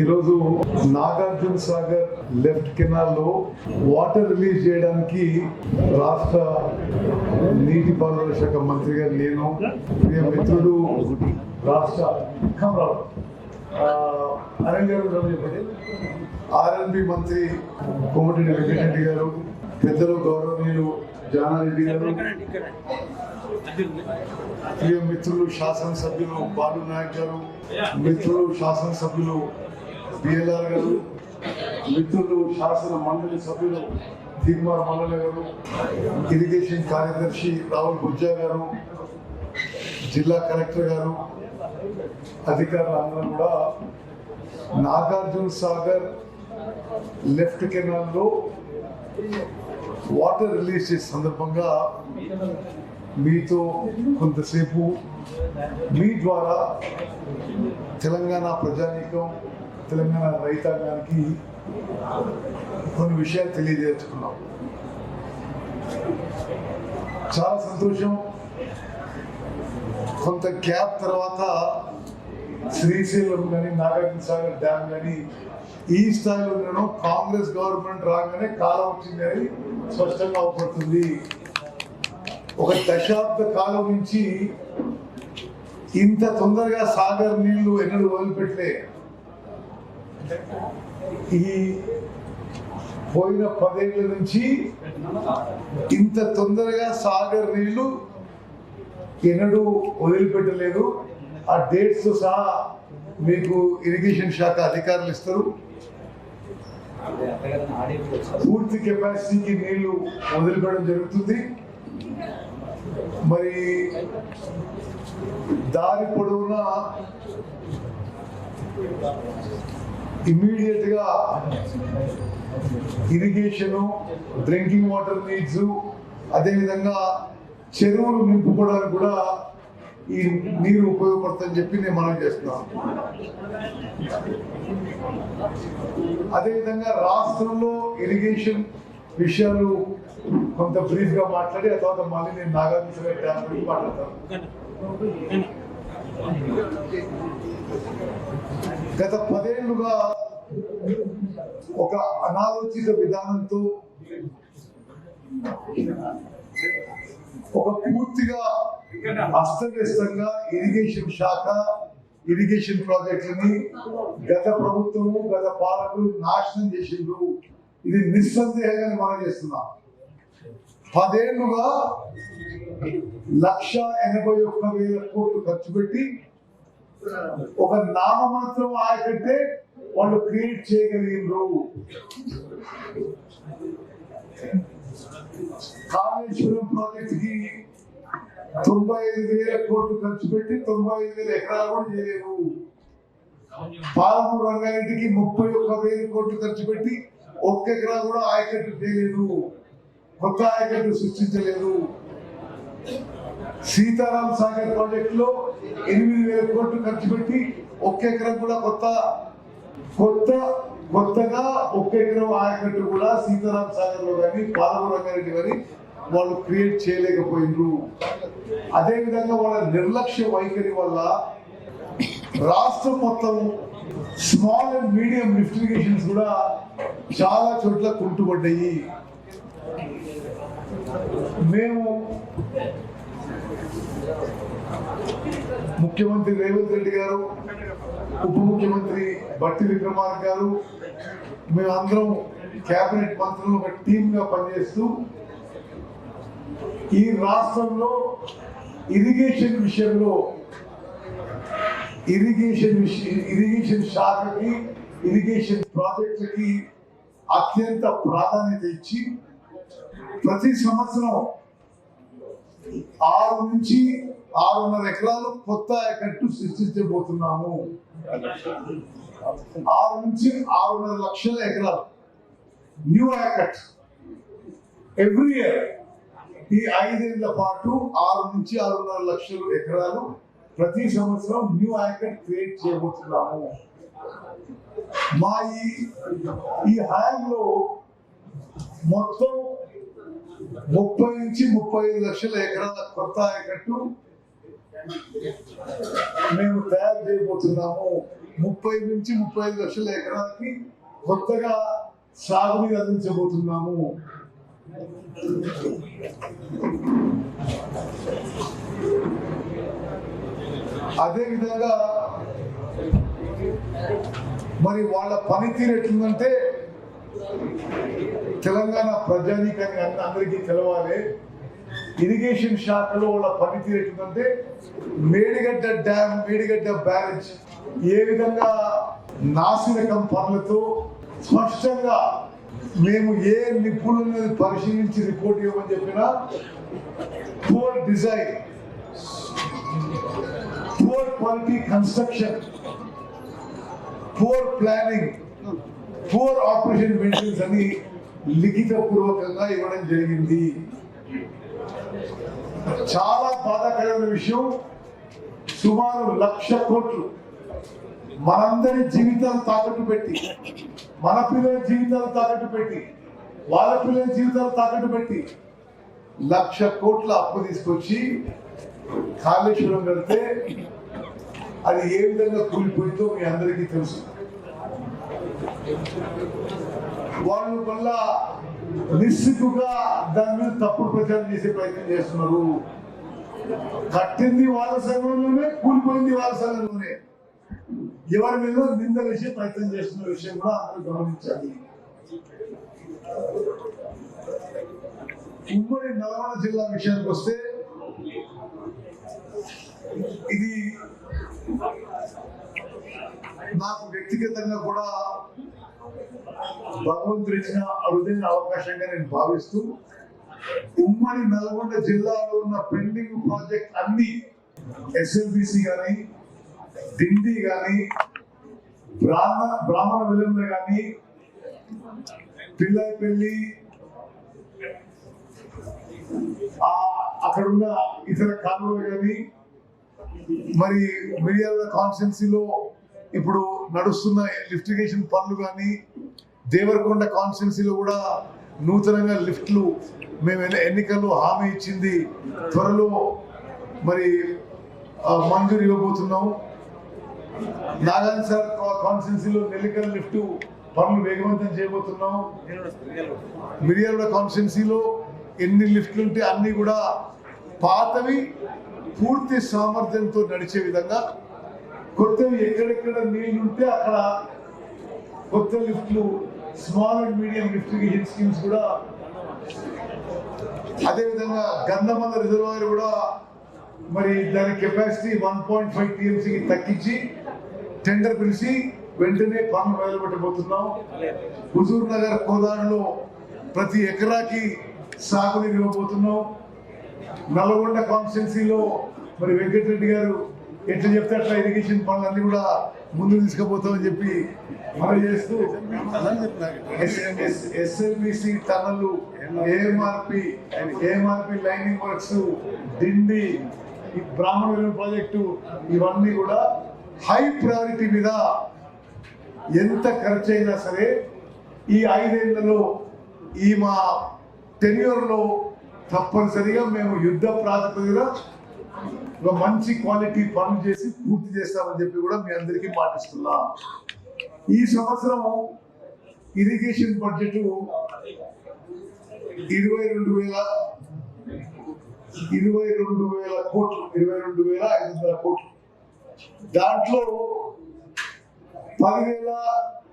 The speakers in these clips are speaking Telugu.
ఈరోజు నాగార్జున సాగర్ లెఫ్ట్ కెనాల్లో వాటర్ రిలీజ్ చేయడానికి రాష్ట్ర నీటిపారుదల శాఖ మంత్రి గారు నేను మిత్రుడు రాష్ట్ర కమరావు. అరంగారు గారు ఆర్ఎన్బి మంత్రి కోమటిరెడ్డి వెంకటరెడ్డి గారు పెద్దలు గౌరవనీయులు జానారెడ్డి గారు ప్రియ మిత్రులు శాసనసభ్యులు బాలు నాయక్ గారు మిత్రులు శాసనసభ్యులు బిఎల్ఆర్ గారు మిత్రులు శాసన మండలి సభ్యులు తీర్మార్ మండలి గారు ఇరిగేషన్ కార్యదర్శి రాహుల్ గుజ్జా గారు జిల్లా కలెక్టర్ గారు అధికారులు అందరూ కూడా నాగార్జున సాగర్ లెఫ్ట్ కెనాల్లో వాటర్ రిలీజ్ చేసే సందర్భంగా మీతో కొంతసేపు మీ ద్వారా తెలంగాణ ప్రజానీకం తెలంగాణ రైతాంగానికి కొన్ని విషయాలు తెలియజేసుకున్నాం. చాలా సంతోషం. కొంత గ్యాప్ తర్వాత శ్రీశైలం కానీ నాగార్జున సాగర్ డ్యామ్ కానీ ఈ స్థాయిలో కాంగ్రెస్ గవర్నమెంట్ రాగానే కాలం వచ్చింది అని స్పష్టంగా అవపడుతుంది. ఒక దశాబ్ద కాలం నుంచి ఇంత తొందరగా సాగర్ నీళ్ళు ఎన్నడూ వదిలిపెట్టలే. ఈ పోయిన పదేళ్ళ నుంచి ఇంత తొందరగా సాగర్ నీళ్ళు ఎన్నడూ వదిలిపెట్టలేదు ఆ డేట్స్ సహా మీకు ఇరిగేషన్ శాఖ అధికారులు ఇస్తారు. పూర్తి కెపాసిటీకి నీళ్ళు వదిలిపెట్టడం జరుగుతుంది. మరి దారి పొడవునా ఇమ్మీడియట్గా డ్రింకింగ్ వాటర్ నీడ్స్ అదేవిధంగా చెరువులు నింపుకోవడానికి కూడా ఈ నీరు ఉపయోగపడుతుందని చెప్పి నేను మనం చేస్తున్నాను అదేవిధంగా రాష్ట్రంలో ఇరిగేషన్ విషయాలు కొంత బ్రీఫ్గా మాట్లాడి ఆ తర్వాత మళ్ళీ నేను నాగార్జున డ్యామ్ మాట్లాడతాను. గత పదేళ్ళుగా ఒక అనాలోచిత విధానంతో ఒక పూర్తిగా అస్తవ్యస్తంగా ఇరిగేషన్ శాఖ ఇరిగేషన్ ప్రాజెక్టులని గత ప్రభుత్వము గత పాలకులు నాశనం చేసిండ్రు. ఇది నిస్సందేహంగా మనం చేస్తున్నాం. పదేళ్ళుగా లక్ష ఎనభై ఒక్క వేల కోట్లు ఖర్చు పెట్టి ఒక నామమాత్రం ఆయకంటే వాళ్ళు క్రియేట్ చేయగలిగినరు. కాళేశ్వరం ప్రాజెక్ట్కి తొంభై ఐదు వేల కోట్లు ఖర్చు పెట్టి తొంభై ఐదు వేల ఎకరాలు కూడా చేయలేరు. పాలమూరు రంగారెడ్డికి ముప్పై ఒక్క వేల కోట్లు ఖర్చు పెట్టి ఒక్క ఎకరా కూడా ఆయకట్టు చేయలేదు. కొత్త ఆయకట్టు సృష్టించలేదు. సీతారాం సాగర్ ప్రాజెక్ట్లో ఎనిమిది వేల కోట్లు ఖర్చు పెట్టి ఒక్క ఎకరం కూడా కొత్త కొత్త కొత్తగా ఒక్క ఎకరం ఆయకట్టు కూడా సీతారాం సాగర్లో కానీ పాలమూరు రంగారెడ్డి కానీ వాళ్ళు క్రియేట్ చేయలేకపోయినరు అదే విధంగా వాళ్ళ నిర్లక్ష్య వైఖరి వల్ల రాష్ట్రం మొత్తం స్మాల్ అండ్ మీడియం లిఫ్టిగేషన్స్ కూడా చాలా చోట్ల కుంటుపడ్డాయి. మేము ముఖ్యమంత్రి రేవంత్ రెడ్డి గారు ఉప ముఖ్యమంత్రి బట్టి విక్రమార్క గారు మేమందరం కేబినెట్ మంత్రులు ఒక టీమ్ పనిచేస్తూ ఈ రాష్ట్రంలో ఇరిగేషన్ విషయంలో ఇరిగేషన్ ఇరిగేషన్ శాఖకి ఇరిగేషన్ ప్రాజెక్టులకి అత్యంత ప్రాధాన్యత ఇచ్చి ప్రతి సంవత్సరం ఆరు నుంచి ఆరున్నర ఎకరాలు కొత్త ఎకట్టు సృష్టించబోతున్నాము. ఆరు నుంచి ఆరున్నర లక్షల ఎకరాలు. న్యూ ఎకట్ ఎవ్రీ ఇయర్ ఈ ఐదేళ్ళ పాటు ఆరు నుంచి ఆరున్నర లక్షల ఎకరాలు ప్రతి సంవత్సరం న్యూ ఎకట్ క్రియేట్ చేయబోతున్నాము. మా ఈ ఈ లో మొత్తం ముప్పై నుంచి ముప్పై ఐదు లక్షల ఎకరాల కొత్త ఆయకట్టు మేము తయారు చేయబోతున్నాము. ముప్పై నుంచి ముప్పై ఐదు లక్షల ఎకరాలకి కొత్తగా సాగుని అందించబోతున్నాము. అదేవిధంగా మరి వాళ్ళ పనితీరు ఎట్లుందంటే తెలంగాణ ప్రజానీకాన్ని అన్న- అందరికీ తెలవాలి. ఇరిగేషన్ శాఖలో వాళ్ళ పనితీరు ఎట్లుందంటే మేడిగడ్డ డ్యామ్ మేడిగడ్డ బ్యారేజ్ ఏ విధంగా నాసిరకం పనులతో స్పష్టంగా మేము ఏ నిపుణులను పరిశీలించి రిపోర్ట్ ఇవ్వమని చెప్పినా poor design poor quality construction poor planning poor operation maintenance అని లిఖిత పూర్వకంగా ఇవ్వడం జరిగింది. చాలా బాధాకరమైన విషయం. సుమారు లక్ష కోట్లు మనందరి జీవితాలు తాకట్టు పెట్టి మన పిల్లల జీవితాలు తాకట్టు పెట్టి వాళ్ళ పిల్లల జీవితాలు తాకట్టు పెట్టి లక్ష కోట్ల అప్పు తీసుకొచ్చి కాళేశ్వరం వెళ్తే అది ఏ విధంగా కూలిపోయిందో మీ అందరికీ తెలుసు. వాళ్ళు మళ్ళా నిస్సిగ్గుగా దాని మీద తప్పుడు ప్రచారం చేసే ప్రయత్నం చేస్తున్నారు. కట్టింది వాళ్ళ సంఘంలోనే కూలిపోయింది వాళ్ళ సంఘంలోనే. ఎవరి మీద నింద వేసే ప్రయత్నం చేస్తున్న విషయం కూడా అందరూ గమనించాలి. ఉమ్మడి నల్గొండ జిల్లా విషయానికి వస్తే ఇది నాకు వ్యక్తిగతంగా కూడా భగవంతుడు ఇచ్చిన అరుదైన అవకాశంగా నేను భావిస్తూ ఉమ్మడి నల్గొండ జిల్లాలో ఉన్న పెండింగ్ ప్రాజెక్ట్ అన్ని ఎస్ఎల్బిసి కానీ డిండి కానీ బ్రాహ్మణ బ్రాహ్మణ విలంబ కానీ పిల్లైపల్లి ఆ అక్కడ ఉన్న ఇతర కాలువలు కానీ మరి మిరియాల కాన్స్టెన్సీలో ఇప్పుడు నడుస్తున్న లిఫ్టిగేషన్ పనులు కానీ దేవరకొండ కాన్స్టిట్యున్సీలో కూడా నూతనంగా లిఫ్ట్లు మేము ఎన్నికల్లో హామీ ఇచ్చింది. త్వరలో మరి మంజూరు ఇవ్వబోతున్నాం. నాగార్జున సార్ కాన్స్టెన్సీలో నెల్లికల్ లిఫ్ట్ పనులు వేగవంతం చేయబోతున్నాం. మిరియాల కాన్స్టిట్యున్సీలో ఎన్ని లిఫ్ట్లు ఉంటే అన్ని కూడా పాతవి పూర్తి సామర్థ్యంతో నడిచే విధంగా కొత్తవి ఎక్కడెక్కడ నీళ్ళుంటే అక్కడ కొత్త లిఫ్ట్లు small and medium lift irrigation schemes కూడా అదేవిధంగా గంధమంద రిజర్వాయర్ కూడా మరి దాని కెపాసిటీ వన్ పాయింట్ ఫైవ్ టీఎంసీకి తగ్గించి టెండర్ పిలిచి వెంటనే పనులు మొదలుపెట్టబోతున్నాం. హుజూర్ నగర్ కోదాడులో ప్రతి ఎకరాకి సాగునీరు ఇవ్వబోతున్నాం. నల్గొండ కాన్స్టిట్యున్సీలో మరి వెంకటరెడ్డి గారు ఎట్లా చెప్తే అట్లా ఇరిగేషన్ పనులన్నీ కూడా ముందు తీసుకుపోతామని చెప్పి మనం చేస్తూ SMBC tunnel AMRP AMRP lining works Dindi ఈ బ్రాహ్మణ ప్రాజెక్టు ఇవన్నీ కూడా హై ప్రయారిటీ మీద ఎంత ఖర్చు అయినా సరే ఈ ఐదేళ్ళలో ఈ మా టెన్యూర్లో తప్పనిసరిగా మేము యుద్ధ ప్రాతిపదికన ఒక మంచి క్వాలిటీ పనులు చేసి పూర్తి చేస్తామని చెప్పి కూడా మీ అందరికీ పాటిస్తున్నా ఈ సంవత్సరం ఇరిగేషన్ బడ్జెట్ ఇరవై రెండు వేల ఇరవై రెండు వేల కోట్లు ఇరవై రెండు వేల ఐదు వందల కోట్లు. దాంట్లో పదివేల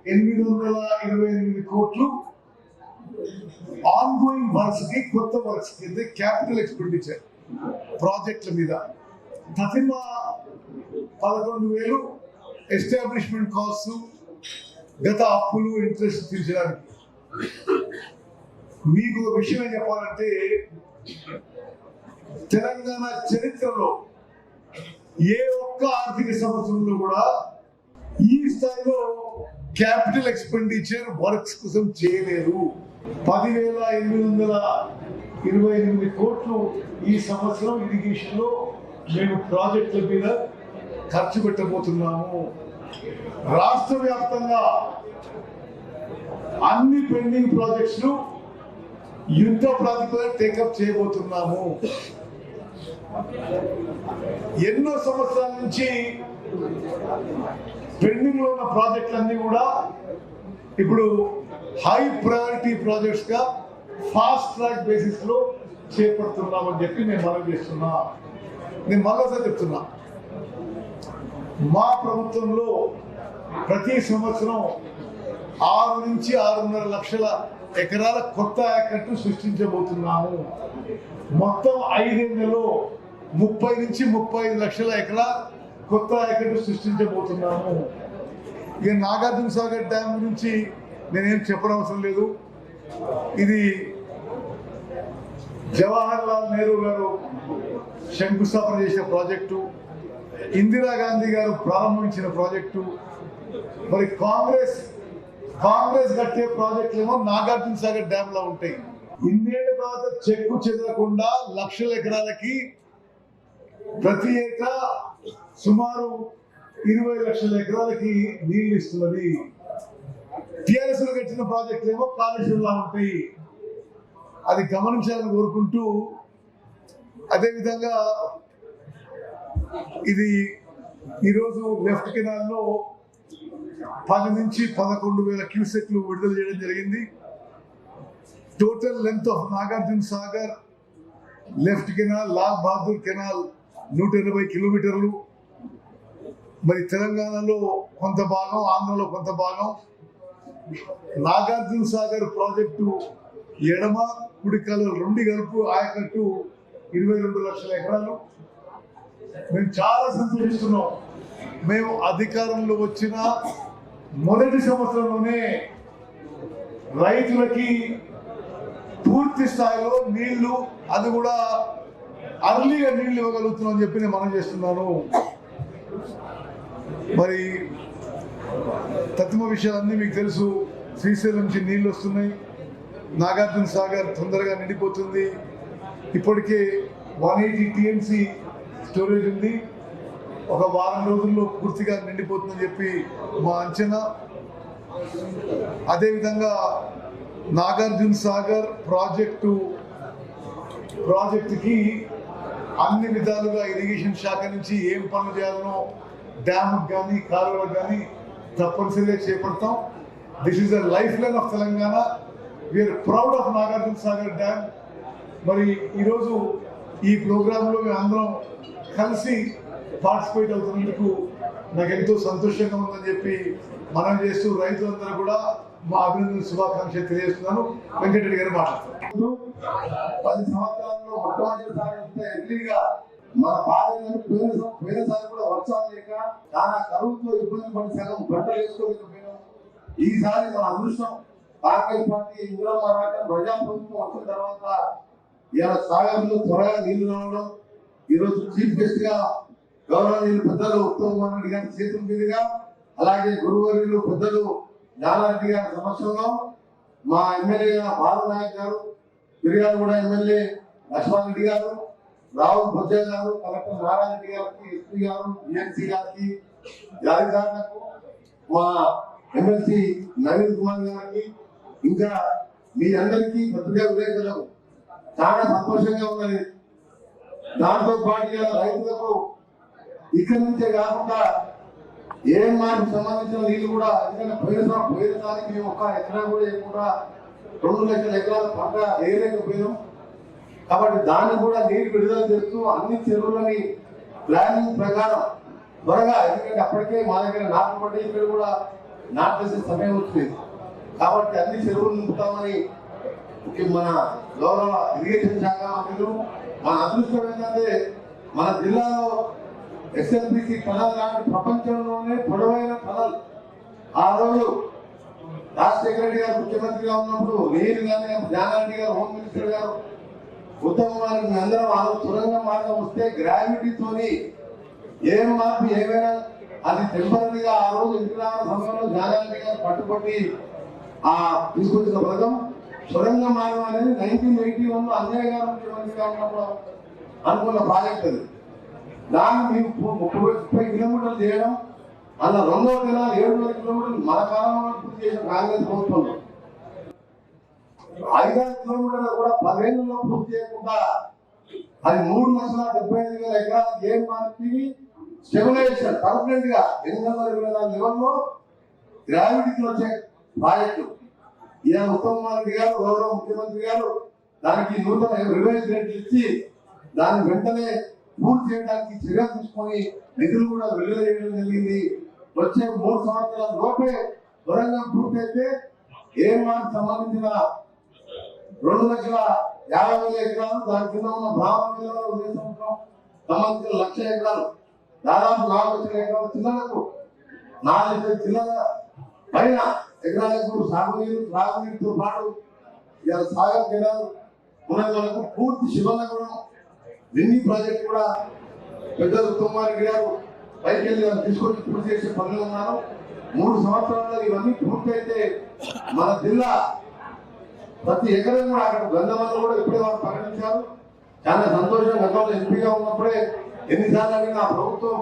ఎనిమిది వందల ఇరవై ఎనిమిది కోట్లు ఆన్ గోయింగ్ కొత్త వర్క్స్ కింద క్యాపిటల్ ఎక్స్పెండిచర్ ప్రాజెక్టుల మీద. తతిమ పదకొండు వేలు ఎస్టాబ్లిష్మెంట్ కాస్ట్ గత అప్పులు ఇంట్రెస్ట్ తీర్చడానికి. మీకు ఒక విషయం ఏం చెప్పాలంటే తెలంగాణ చరిత్రలో ఏ ఒక్క ఆర్థిక సంవత్సరంలో కూడా ఈ స్థాయిలో క్యాపిటల్ ఎక్స్పెండిచర్ వర్క్స్ కోసం చేయలేదు. పదివేల ఎనిమిది వందల ఇరవై ఎనిమిది కోట్లు ఈ సంవత్సరం ఇరిగేషన్లో మేము ప్రాజెక్టుల మీద ఖర్చు పెట్టబోతున్నాము. రాష్ట్ర వ్యాప్తంగా అన్ని పెండింగ్ ప్రాజెక్ట్స్ను యుద్ధ ప్రాతిపదికన టేకప్ చేయబోతున్నాము. ఎన్నో సంవత్సరాల నుంచి పెండింగ్లో ఉన్న ప్రాజెక్టులన్నీ కూడా ఇప్పుడు హై ప్రయారిటీ ప్రాజెక్ట్స్గా ఫాస్ట్ ట్రాక్ బేసిస్లో చేపడుతున్నామని చెప్పి నేను మనం చేస్తున్నా. నేను మరోసారి చెప్తున్నా. మా ప్రభుత్వంలో ప్రతి సంవత్సరం ఆరు నుంచి ఆరున్నర లక్షల ఎకరాల కొత్త ఆయకట్టు సృష్టించబోతున్నాము. మొత్తం ఐదేళ్ళలో ముప్పై నుంచి ముప్పై ఐదు లక్షల ఎకరాల కొత్త ఆయకట్టు సృష్టించబోతున్నాము. ఇక నాగార్జున సాగర్ డ్యామ్ గురించి నేనేం చెప్పనవసరం లేదు. ఇది జవహర్ లాల్ నెహ్రూ గారు శంకుస్థాపన చేసిన ప్రాజెక్టు ఇందిరాగాంధీ గారు ప్రారంభించిన ప్రాజెక్టు మరి కాంగ్రెస్ కాంగ్రెస్ కట్టే ప్రాజెక్టులు ఏమో నాగార్జున సాగర్ డ్యామ్లో ఉంటాయి. ఇన్నేళ్ళ తర్వాత చెక్కు చెదరకుండా లక్షల ఎకరాలకి ప్రతి ఏటా సుమారు ఇరవై లక్షల ఎకరాలకి నీళ్ళు ఇస్తున్నది. టిఆర్ఎస్లో కట్టిన ప్రాజెక్టులు ఏమో కాలుష్యంలా ఉంటాయి. అది గమనించాలని కోరుకుంటూ అదేవిధంగా ఇది ఈరోజు లెఫ్ట్ కెనాల్లో పది నుంచి పదకొండు వేల క్యూసెక్లు విడుదల చేయడం జరిగింది. Total length of Nagarjuna Sagar left canal Lal Bahadur canal నూట ఎనభై కిలోమీటర్లు. మరి తెలంగాణలో కొంత భాగం ఆంధ్రలో కొంత భాగం నాగార్జున సాగర్ ప్రాజెక్టు ఎడమ కుడికలు రెండు కలుపు ఆయకట్టు ఇరవై రెండు లక్షల ఎకరాలు. మేము చాలా సంతోషిస్తున్నాం. మేము అధికారంలో వచ్చిన మొదటి సంవత్సరంలోనే రైతులకి పూర్తి స్థాయిలో నీళ్ళు అది కూడా అర్లీగా నీళ్ళు ఇవ్వగలుగుతున్నాం అని చెప్పి నేను మనం చేస్తున్నాను. మరి తత్మ విషయాలన్నీ మీకు తెలుసు. శ్రీశైలం నుంచి నీళ్ళు వస్తున్నాయి. నాగార్జున సాగర్ తొందరగా నిండిపోతుంది. ఇప్పటికే వన్ ఎయిటీ టీఎంసీ స్టోరేజ్ ఉంది. ఒక వారం రోజుల్లో పూర్తిగా నిండిపోతుందని చెప్పి మా అంచనా. అదేవిధంగా నాగార్జున సాగర్ ప్రాజెక్టు ప్రాజెక్టుకి అన్ని విధాలుగా ఇరిగేషన్ శాఖ నుంచి ఏం పనులు చేయాలనో డ్యామ్ కానీ కాలువలకు కానీ తప్పనిసరిగా చేపడతాం. This is the life line of Telangana we're proud of Nagarjuna Sagar dam మరి ఈరోజు ఈ ప్రోగ్రాంలో మేము అందరం కలిసి పార్టిసిపేట్ అవుతున్నందుకు నాకు ఎంతో సంతోషంగా ఉందని చెప్పి మనం చేస్తూ రైతులందరూ కూడా మా అభినందన శుభాకాంక్షలు తెలియజేస్తున్నాను. వెంకటరెడ్డి గారు మాట్లాడుతున్నారు పది సంవత్సరాల్లో మొట్టమొదటిసారి ఎర్లీగా మన బాధలను పోయిన పోయినసారి కూడా వర్షాలు లేక చాలా కరువుతో ఇబ్బంది పడి సగం పంటలు వేసుకోలేకపోయినాం. ఈసారి మన అదృష్టం కాంగ్రెస్ పార్టీ ఇంద్రమ్మ ప్రజా ప్రజాప్రభుత్వం వచ్చిన తర్వాత ఇలా సాగర్లో త్వరగా నీళ్ళు రావడం. ఈరోజు చీఫ్ గెస్ట్గా గౌరవనీయులు పెద్దలు ఉత్తమ్ కుమార్ రెడ్డి గారి చేతుల మీదుగా అలాగే గురువర్యులు పెద్దలు జ్ఞానారెడ్డి గారి సమక్షంలో మా ఎమ్మెల్యే బాలు నాయక్ గారు ఫిర్యాదుగూడ ఎమ్మెల్యే లక్ష్మణ్ రెడ్డి గారు రాహుల్ బొజ్జా గారు కలెక్టర్ నారాయణ రెడ్డి గారికి ఎస్పీ గారు బిఎన్సీ గారికి జాతిదారులకు మా ఎమ్మెల్సీ నవీన్ కుమార్ గారికి ఇంకా మీ అందరికీ పత్రికా విలేకరులకు చాలా సంతోషంగా ఉన్నది. దాంతో పాటుగా రైతులకు ఇక్కడి నుంచే కాకుండా ఏ మాకు సంబంధించిన నీళ్ళు కూడా ఎందుకంటే పోయిన సంవత్సరం పోయిన దానికి మేము ఒక ఎకరా కూడా ఎక్కువ రెండు లక్షల ఎకరాల పంట వేయలేకపోయినాం కాబట్టి దాన్ని కూడా నీరు విడుదల చేస్తూ అన్ని చెరువులని ప్లానింగ్ ప్రకారం త్వరగా ఎందుకంటే అప్పటికే మా దగ్గర నాటు పడ్డ ఇక్కడ కూడా నాటేసే సమయం వచ్చింది. కాబట్టి అన్ని చెరువులు నింపుతామని మన గౌరవ ఇరిగేషన్ శాఖ మంత్రులు మన అదృష్టం ఏంటంటే మన జిల్లాలో ఎస్ఎల్బిసి టనల్ లాంటి ప్రపంచంలోనే పొడవైన టనల్ ఆ రోజు రాజశేఖర రెడ్డి గారు ముఖ్యమంత్రిగా ఉన్నప్పుడు నేను కానీ జ్ఞానారెడ్డి గారు హోమ్ మినిస్టర్ గారు ఉత్తమ వారికి అందరం వాళ్ళు రోజు సురంగ మార్గం వస్తే గ్రావిటీతోని ఏం మార్పు ఏమైనా అది టెంపరీగా ఆ రోజు ఇంటిరామ సమయంలో జ్ఞానారెడ్డి గారు పట్టుబట్టి ఆ తీసుకొచ్చిన పథకం సొరంగ మార్గం అనేది నైన్టీన్ ఎయిటీ వన్లో అన్నయ్య గారు ముఖ్యమంత్రిగా ఉన్నప్పుడు అనుకున్న ప్రాజెక్ట్ అది. దాన్ని మేము ముప్పై ముప్పై కిలోమీటర్లు చేయడం అలా రెండో దినాలు ఏడు వేల కిలోమీటర్లు మన కాలంలో పూర్తి చేసిన కాంగ్రెస్ ప్రభుత్వంలో. ఐదారు కిలోమీటర్లు కూడా పదిహేనులో పూర్తి చేయకుండా అది మూడు లక్షల డెబ్బై ఐదు వేల ఎకరాలు ఏం మార్చి స్టెబిలైజేషన్ పర్మనెంట్గా ఎనిమిది వందల ఇరవై నాలుగు లెవెల్లో గ్రావిటీకి వచ్చే ప్రాజెక్టు ఈయన ఉత్తమ్ గారు గౌరవ ముఖ్యమంత్రి గారు దానికి నూతన రివైజ్ రేట్లు ఇచ్చి దాన్ని వెంటనే పూర్తి చేయడానికి చర్యలు తీసుకొని నిధులు కూడా విడుదల చేయడం జరిగింది. వచ్చే మూడు సంవత్సరాల లోపే వరంగల్ పూర్తయితే ఏఎంఆర్ సంబంధించిన రెండు లక్షల యాభై వేల ఎకరాలు దాని కింద ఉన్న బ్రాహ్మణ ఉదయ సంవత్సరం సంబంధించిన లక్ష ఎకరాలు. దాదాపు నాలుగు లక్షల ఎకరాల చిల్లలకు నాలుగు లక్షల చిల్లల పైన ఎకరాలకు సాగునీరు త్రాగునీరుతో పాటు ఇలా సాగర్ కెనాల్ ఉన్నది వరకు పూర్తి శివనగరం మినీ ప్రాజెక్ట్ కూడా పెద్దలు ఉత్తమారెడ్డి గారు పైకి వెళ్ళి దాన్ని తీసుకొచ్చి పూర్తి చేసే పనులు ఉన్నారు. మూడు సంవత్సరాల్లో ఇవన్నీ పూర్తయితే మన జిల్లా ప్రతి ఎకరం కూడా అక్కడ గంధమని కూడా ఇప్పుడే వారు ప్రకటించారు. చాలా సంతోషం గతంలో ఎంపీగా ఉన్నప్పుడే ఎన్నిసార్లు అడిగిన ప్రభుత్వం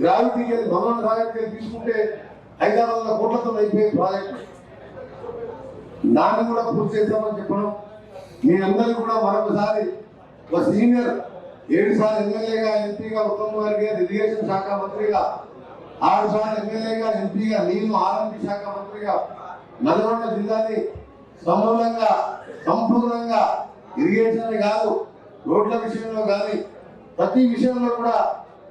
గ్రావిటీకి వెళ్ళి భవన సాగర్కి తీసుకుంటే ఐదారు వందల కోట్లతో అయిపోయే ప్రాజెక్టు. దాన్ని కూడా పూర్తి చేస్తామని చెప్పడం. మీ అందరికీ కూడా మరొకసారి ఒక సీనియర్ ఏడు సార్లు ఎమ్మెల్యేగా ఎంపీగా ఉత్తమ్ కుమార్ ఇరిగేషన్ శాఖ మంత్రిగా ఆరు సార్లు ఎమ్మెల్యేగా ఎంపీగా నేను ఆర్ఎంపీ శాఖ మంత్రిగా నల్గొండ జిల్లాని సమూలంగా సంపూర్ణంగా ఇరిగేషన్ కాదు రోడ్ల విషయంలో కానీ ప్రతి విషయంలో కూడా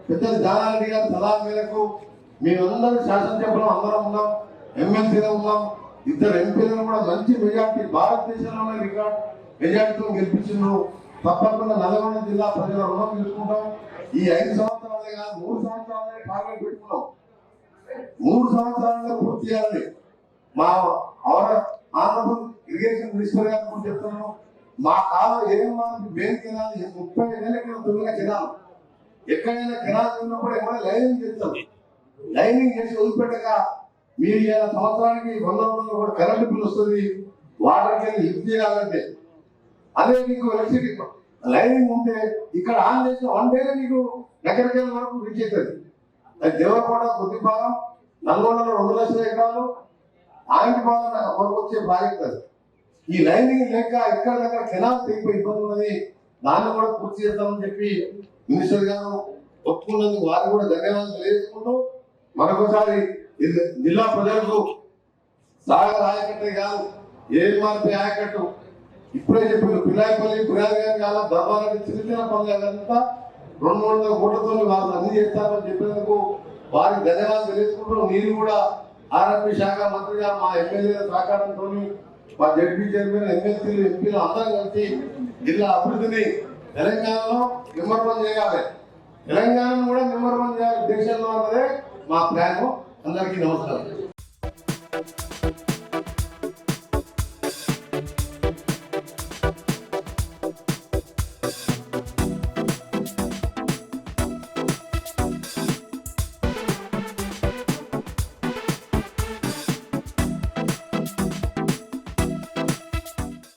పెద్ద జానారెడ్డి గారి సలహా మేరకు మేమందరూ శాసనసభలో అందరం ఉన్నాం ఎమ్మెల్సీలో ఉన్నాం. ఇద్దరు ఎంపీలను కూడా మంచి మెజార్టీ భారతదేశంలోనే రికార్డ్ మెజార్టీతో గెలిపించిండ్రు. తప్పకుండా నల్గొండ జిల్లా ప్రజల రుణం తీసుకుంటాం. ఈ ఐదు సంవత్సరాలే కాదు మూడు సంవత్సరాలే టార్గెట్ పెట్టుకున్నాం. మూడు సంవత్సరాలలో పూర్తి చేయాలని మా అవర ఆంధ్రప్రదేశ్ ఇరిగేషన్ మినిస్టర్ గారు కూడా చెప్తున్నాను మా కాలం ఏం మాకు మేము తినాలి ముప్పై ఏళ్ళ కింద తొమ్మిది కెనాల్. ఎక్కడైనా కెనాల్ ఉన్నప్పుడు ఏమైనా లైనింగ్ చేస్తాం లైనింగ్ చేసి వదిలిపెట్టక మీరు ఇలా సంవత్సరానికి వంద వందలు కూడా కరెంటు బిల్ వస్తుంది. వాటర్ కింద లిఫ్ట్ చేయాలంటే. అదే నీకు ఎలక్ట్రిసిటీ లైనింగ్ ఉంటే ఇక్కడ ఆన్ చేసిన వన్ డేలో నీకు ఎక్కడికి వరకు రీచ్ అవుతుంది. అది దేవరకోట కొద్దిపాలెం నల్గొండలో రెండు లక్షల ఎకరాలు ఆంటిపాలెం వరకు వచ్చే ప్రాజెక్ట్ అది. ఈ లైనింగ్ లేక ఎక్కడ దగ్గర కెనాల్ తెగిపోయి ఇబ్బంది ఉన్నది దాన్ని కూడా పూర్తి చేద్దామని చెప్పి మినిస్టర్ గారు ఒప్పుకున్నందుకు వారికి కూడా ధన్యవాదాలు తెలియజేసుకుంటూ మరొకసారి జిల్లా ప్రజలకు సాగర్ ఆయకట్టే కాదు ఏ ఆయకట్టు. ఇప్పుడే చెప్పిన పిల్లాయిపల్లి పిల్లాయి కాల కాలం ధర్మారెడ్డి చిన్న చిన్న రెండు వందల కోట్లతో వాళ్ళు అన్ని చేస్తారని చెప్పినందుకు వారికి ధన్యవాదాలు తెలియజేసుకుంటూ మీరు కూడా ఆర్ఎంపీ శాఖ మంత్రిగా మా ఎమ్మెల్యే సహకారంతో మా జడ్పీ చైర్మన్ ఎమ్మెల్సీలు ఎంపీలు అందరం కలిసి జిల్లా అభివృద్ధిని తెలంగాణలో నెంబర్ వన్ చేయాలి. తెలంగాణను కూడా నెంబర్ వన్ చేయాలి. దేశంలో అన్నదే మా ప్లాన్ అందరికీ నమస్కారం